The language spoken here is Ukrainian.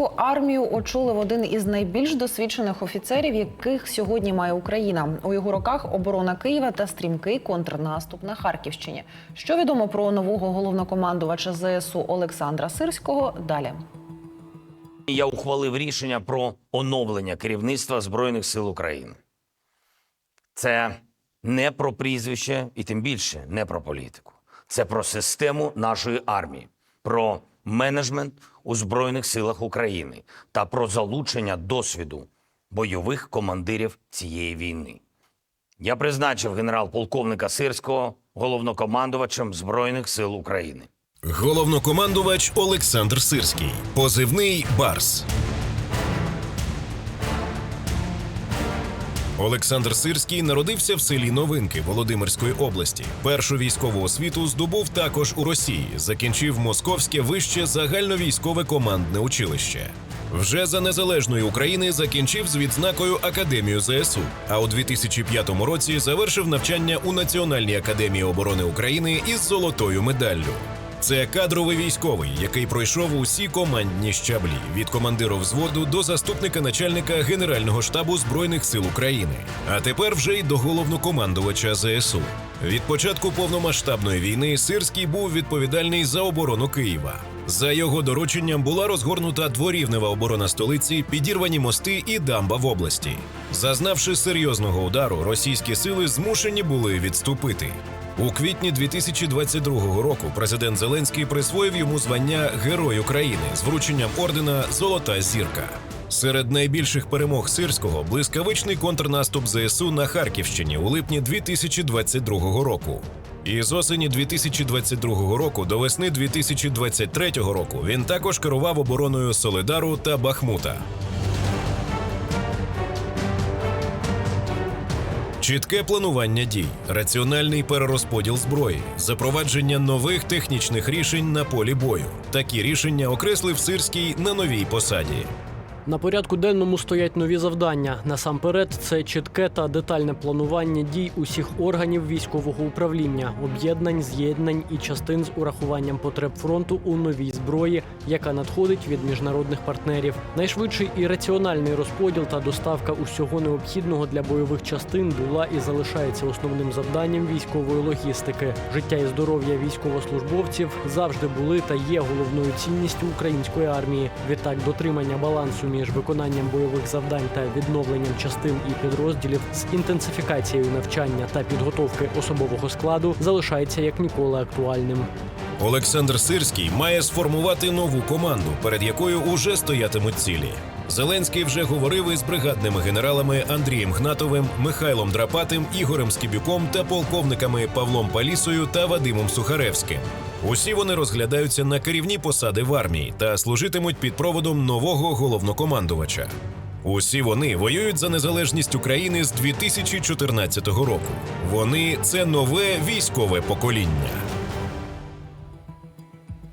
Сирську армію очолив один із найбільш досвідчених офіцерів, яких сьогодні має Україна. У його руках оборона Києва та стрімкий контрнаступ на Харківщині. Що відомо про нового головнокомандувача ЗСУ Олександра Сирського? Далі. Я ухвалив рішення про оновлення керівництва Збройних сил України. Це не про прізвище і тим більше не про політику. Це про систему нашої армії, про менеджмент у Збройних силах України та про залучення досвіду бойових командирів цієї війни. Я призначив генерал-полковника Сирського головнокомандувачем Збройних сил України. Головнокомандувач Олександр Сирський, позивний Барс. Олександр Сирський народився в селі Новинки Володимирської області. Першу військову освіту здобув також у Росії. Закінчив Московське вище загальновійськове командне училище. Вже за незалежної України закінчив з відзнакою Академію ЗСУ. А у 2005 році завершив навчання у Національній академії оборони України із золотою медаллю. Це кадровий військовий, який пройшов усі командні щаблі від командира взводу до заступника начальника Генерального штабу Збройних сил України, а тепер вже й до головнокомандувача ЗСУ. Від початку повномасштабної війни Сирський був відповідальний за оборону Києва. За його дорученням була розгорнута дворівнева оборона столиці, підірвані мости і дамба в області. Зазнавши серйозного удару, російські сили змушені були відступити. У квітні 2022 року президент Зеленський присвоїв йому звання Герой України з врученням ордена Золота зірка. Серед найбільших перемог сирського блискавичний контрнаступ ЗСУ на Харківщині у липні 2022 року. І з осені 2022 року до весни 2023 року він також керував обороною Солидару та Бахмута. Чітке планування дій, раціональний перерозподіл зброї, запровадження нових технічних рішень на полі бою. Такі рішення окреслив Сирський на новій посаді. На порядку денному стоять нові завдання. Насамперед, це чітке та детальне планування дій усіх органів військового управління, об'єднань, з'єднань і частин з урахуванням потреб фронту у новій зброї, яка надходить від міжнародних партнерів. Найшвидший і раціональний розподіл та доставка усього необхідного для бойових частин була і залишається основним завданням військової логістики. Життя і здоров'я військовослужбовців завжди були та є головною цінністю української армії. Відтак, дотримання балансу між виконанням бойових завдань та відновленням частин і підрозділів з інтенсифікацією навчання та підготовки особового складу залишається як ніколи актуальним. Олександр Сирський має сформувати нову команду, перед якою уже стоятимуть цілі. Зеленський вже говорив із бригадними генералами Андрієм Гнатовим, Михайлом Драпатим, Ігорем Скібюком та полковниками Павлом Палісою та Вадимом Сухаревським. Усі вони розглядаються на керівні посади в армії та служитимуть під проводом нового головнокомандувача. Усі вони воюють за незалежність України з 2014 року. Вони це нове військове покоління.